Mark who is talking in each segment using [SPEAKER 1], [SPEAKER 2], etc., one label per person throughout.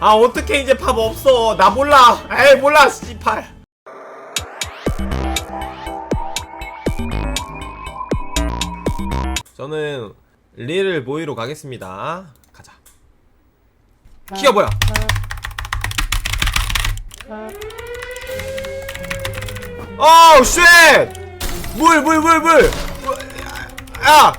[SPEAKER 1] 아 어떻게 이제 밥 없어? 나 몰라. 에이 몰라 씨발. 저는 리를 모이로 가겠습니다. 가자. 키가 뭐야? 어우 쉣 물 물 물물! 야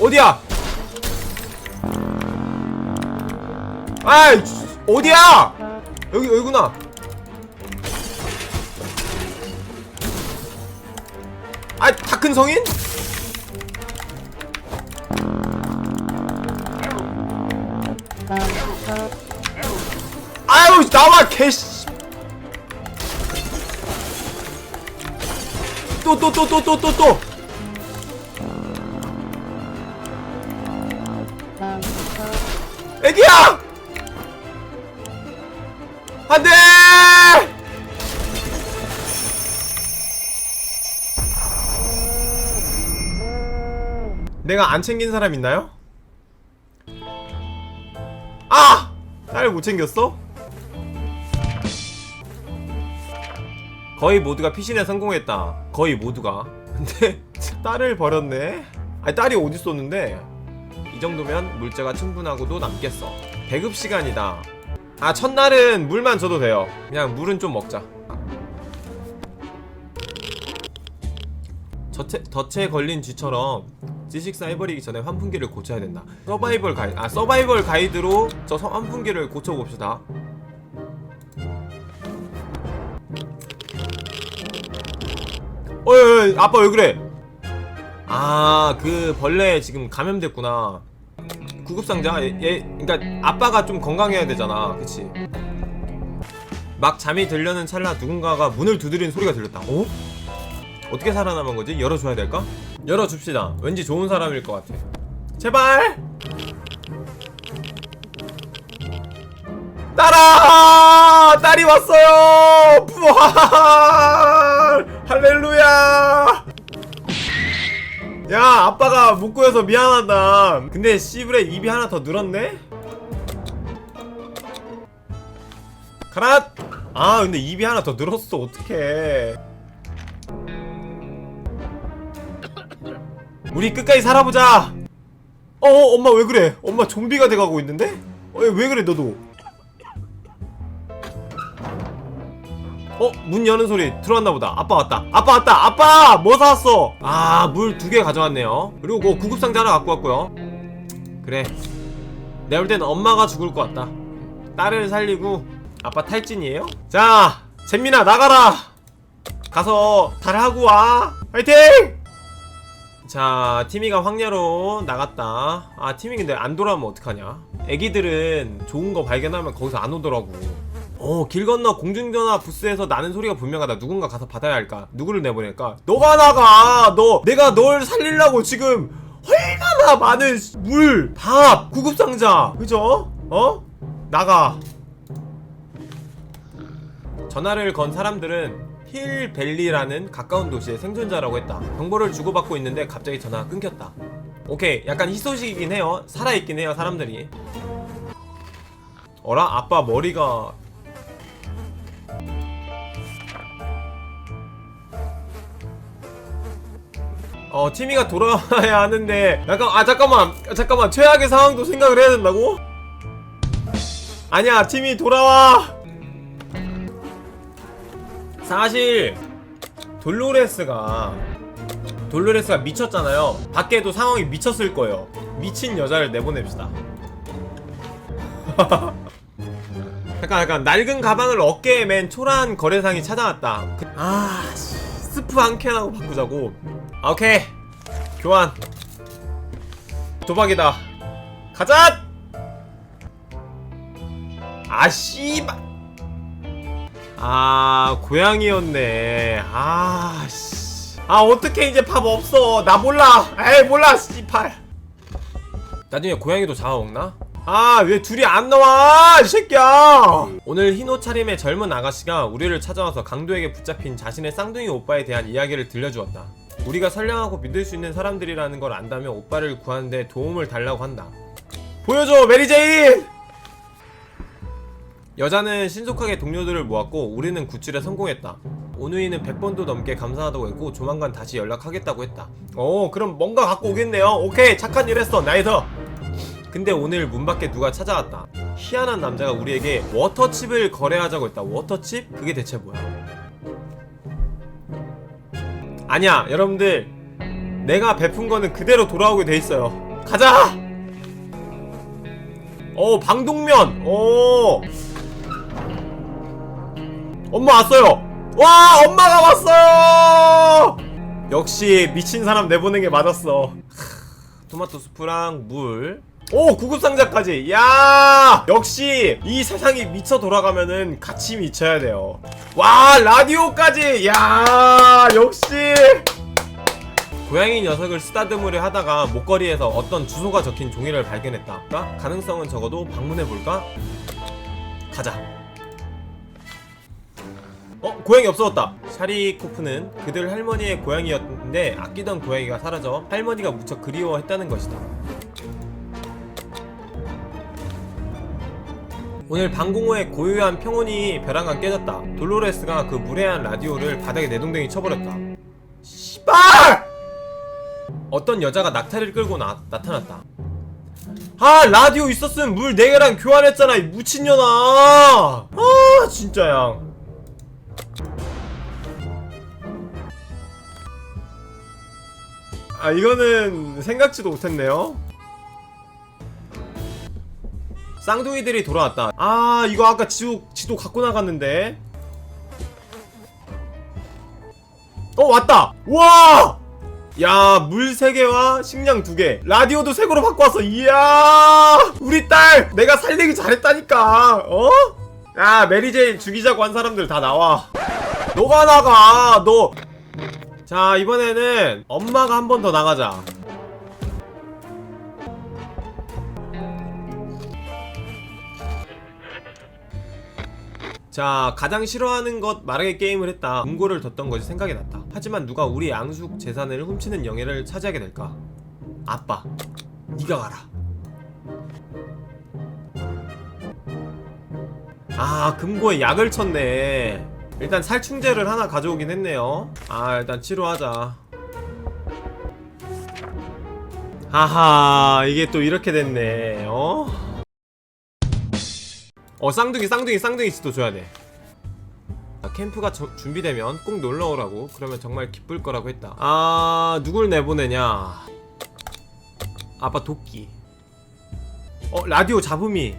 [SPEAKER 1] 어디야? 아이 어디야? 여기 여기구나. 아 다 큰 성인? 아유 나와 개씨. 또 또 또 또 또 또 또. 애기야! 안 돼! 내가 안 챙긴 사람 있나요? 아! 딸을 못 챙겼어? 거의 모두가 피신에 성공했다. 거의 모두가. 근데 딸을 버렸네. 아니 딸이 어디 있었는데? 이 정도면 물자가 충분하고도 남겠어. 배급 시간이다. 아 첫날은 물만 줘도 돼요. 그냥 물은 좀 먹자. 덫에, 덫에 걸린 쥐처럼 지식 사이버리기 전에 환풍기를 고쳐야 된다. 서바이벌 가이드, 아 서바이벌 가이드로 저 서- 환풍기를 고쳐봅시다. 어이, 아빠 왜 그래? 아, 그 벌레 지금 감염됐구나. 구급상자? 얘, 얘, 그니까 아빠가 좀 건강해야 되잖아. 그치? 막 잠이 들려는 찰나 누군가가 문을 두드리는 소리가 들렸다. 어? 어떻게 살아남은 거지? 열어줘야 될까? 열어줍시다. 왠지 좋은 사람일 것 같아. 제발! 딸아! 딸이 왔어요! 부활! 할렐루야! 야 아빠가 못 구해서 미안하다 근데 씨브레 입이 하나 더 늘었네? 가라! 아 근데 입이 하나 더 늘었어 어떡해 우리 끝까지 살아보자 어 엄마 왜 그래 엄마 좀비가 돼가고 있는데? 어, 왜 그래 너도 어? 문 여는 소리 들어왔나 보다. 아빠 왔다. 아빠 왔다. 아빠! 뭐 사왔어? 아 물 두 개 가져왔네요. 그리고 그 구급상자 하나 갖고 왔고요. 그래. 내가 볼 때는 엄마가 죽을 것 같다. 딸을 살리고 아빠 탈진이에요? 자 잼민아 나가라. 가서 잘하고 와. 화이팅! 자 티미가 황야로 나갔다. 아 티미 근데 안 돌아오면 어떡하냐? 애기들은 좋은 거 발견하면 거기서 안 오더라고 어, 길 건너 공중전화 부스에서 나는 소리가 분명하다. 누군가 가서 받아야 할까? 누구를 내보낼까? 너가 나가! 너, 내가 널 살리려고 지금 얼마나 많은 물, 밥, 구급상자, 그죠? 어? 나가. 전화를 건 사람들은 힐밸리라는 가까운 도시의 생존자라고 했다. 정보를 주고받고 있는데 갑자기 전화가 끊겼다. 오케이, 약간 희소식이긴 해요. 살아있긴 해요, 사람들이. 어라? 아빠 머리가 어 티미가 돌아와야 하는데 약간 아 잠깐만 잠깐만 최악의 상황도 생각을 해야 된다고? 아니야 티미 돌아와. 사실 돌로레스가 돌로레스가 미쳤잖아요. 밖에도 상황이 미쳤을 거예요. 미친 여자를 내보냅시다. 약간 약간 낡은 가방을 어깨에 맨 초라한 거래상이 찾아왔다. 그- 아 씨, 스프 한 캔하고 바꾸자고. 아, 오케이. 교환. 도박이다. 가자! 아 씨발. 아 고양이였네. 아씨. 아 어떻게 이제 밥 없어? 나 몰라. 에이 몰라 씨발. 나중에 고양이도 잡아먹나? 아 왜 둘이 안 나와 이 새끼야. 오늘 흰 옷 차림의 젊은 아가씨가 우리를 찾아와서 강도에게 붙잡힌 자신의 쌍둥이 오빠에 대한 이야기를 들려주었다 우리가 선량하고 믿을 수 있는 사람들이라는 걸 안다며 오빠를 구하는데 도움을 달라고 한다 보여줘 메리제인 여자는 신속하게 동료들을 모았고 우리는 구출에 성공했다 오누이는 100번도 넘게 감사하다고 했고 조만간 다시 연락하겠다고 했다 어 그럼 뭔가 갖고 오겠네요 오케이 착한 일 했어 나이스 근데 오늘 문 밖에 누가 찾아왔다. 희한한 남자가 우리에게 워터칩을 거래하자고 했다. 워터칩? 그게 대체 뭐야? 아니야, 여러분들. 내가 베푼 거는 그대로 돌아오게 돼 있어요. 가자! 어, 방독면! 어. 엄마 왔어요! 와, 엄마가 왔어요! 역시 미친 사람 내보낸 게 맞았어. 토마토 수프랑 물. 오 구급 상자까지. 야 역시 이 세상이 미쳐 돌아가면은 같이 미쳐야 돼요. 와 라디오까지. 야 역시. 고양이 녀석을 쓰다듬으려 하다가 목걸이에서 어떤 주소가 적힌 종이를 발견했다. 그러니까 가능성은 적어도 방문해 볼까? 가자. 어 고양이 없어졌다 샤리코프는 그들 할머니의 고양이였는데 아끼던 고양이가 사라져 할머니가 무척 그리워했다는 것이다 오늘 방공호의 고요한 평온이 벼랑간 깨졌다. 돌로레스가 그 무례한 라디오를 바닥에 내동댕이 쳐버렸다. 씨발! 어떤 여자가 낙타를 끌고 나, 나타났다. 아 라디오 있었으면 물 4개랑 교환했잖아 이 무친년아! 아 진짜야 아 이거는 생각지도 못했네요 쌍둥이들이 돌아왔다. 아 이거 아까 지도, 지도 갖고 나갔는데. 어 왔다! 와! 야물 3개와 식량 2개. 라디오도 새거로 바꿔 왔어. 이야! 우리 딸 내가 살리기 잘했다니까. 어? 야 메리제인 죽이자고 한 사람들 다 나와. 너가 나가 너. 자 이번에는 엄마가 한 번 더 나가자 자 가장 싫어하는 것 말하기 게임을 했다. 금고를 뒀던 것이 생각이 났다. 하지만 누가 우리 양숙 재산을 훔치는 영예를 차지하게 될까? 아빠 네가 가라. 아 금고에 약을 쳤네. 일단 살충제를 하나 가져오긴 했네요. 아 일단 치료하자. 하하 이게 또 이렇게 됐네. 어? 어 쌍둥이 쌍둥이 쌍둥이 씨도 줘야 돼. 아, 캠프가 저- 준비되면 꼭 놀러오라고. 그러면 정말 기쁠 거라고 했다. 아 누굴 내보내냐? 아빠 도끼. 어 라디오 잡음이.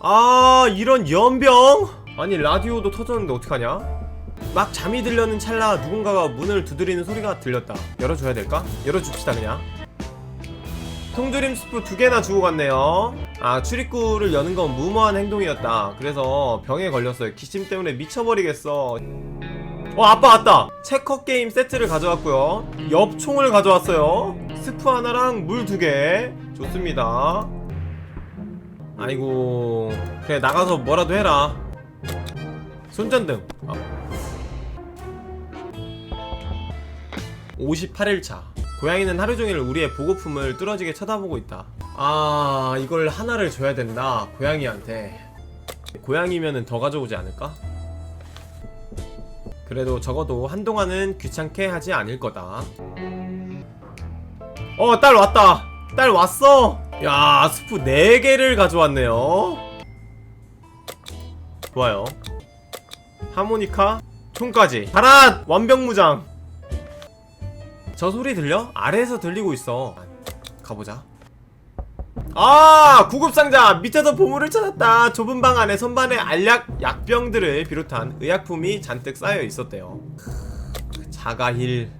[SPEAKER 1] 아 이런 연병? 아니 라디오도 터졌는데 어떡하냐? 막 잠이 들려는 찰나 누군가가 문을 두드리는 소리가 들렸다. 열어줘야 될까? 열어줍시다 그냥. 통조림 스프 두 개나 주고 갔네요 아 출입구를 여는 건 무모한 행동이었다. 그래서 병에 걸렸어요. 기침 때문에 미쳐버리겠어. 어 아빠 왔다. 체커 게임 세트를 가져왔고요. 엽총을 가져왔어요. 스프 하나랑 물 두 개. 좋습니다. 아이고 그래 나가서 뭐라도 해라. 손전등. 아. 58일차 고양이는 하루 종일 우리의 보고품을 뚫어지게 쳐다보고 있다. 아 이걸 하나를 줘야 된다 고양이한테. 고양이면은 더 가져오지 않을까? 그래도 적어도 한동안은 귀찮게 하지 않을 거다. 어 딸 왔다. 딸 왔어? 야 스프 4개를 가져왔네요. 좋아요. 하모니카 총까지. 가라 완벽무장 저 소리 들려? 아래에서 들리고 있어. 가보자. 아 구급상자. 밑에서 보물을 찾았다. 좁은 방 안에 선반에 알약 약병들을 비롯한 의약품이 잔뜩 쌓여 있었대요. 크, 자가힐.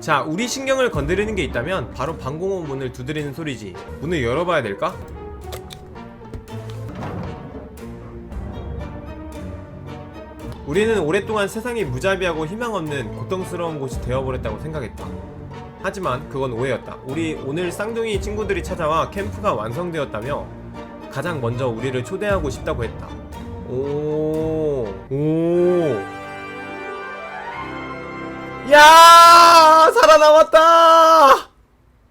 [SPEAKER 1] 자 우리 신경을 건드리는 게 있다면 바로 방공호 문을 두드리는 소리지. 문을 열어봐야 될까? 우리는 오랫동안 세상이 무자비하고 희망 없는 고통스러운 곳이 되어버렸다고 생각했다. 하지만 그건 오해였다. 우리 오늘 쌍둥이 친구들이 찾아와 캠프가 완성되었다며 가장 먼저 우리를 초대하고 싶다고 했다. 오, 오. 야! 살아남았다!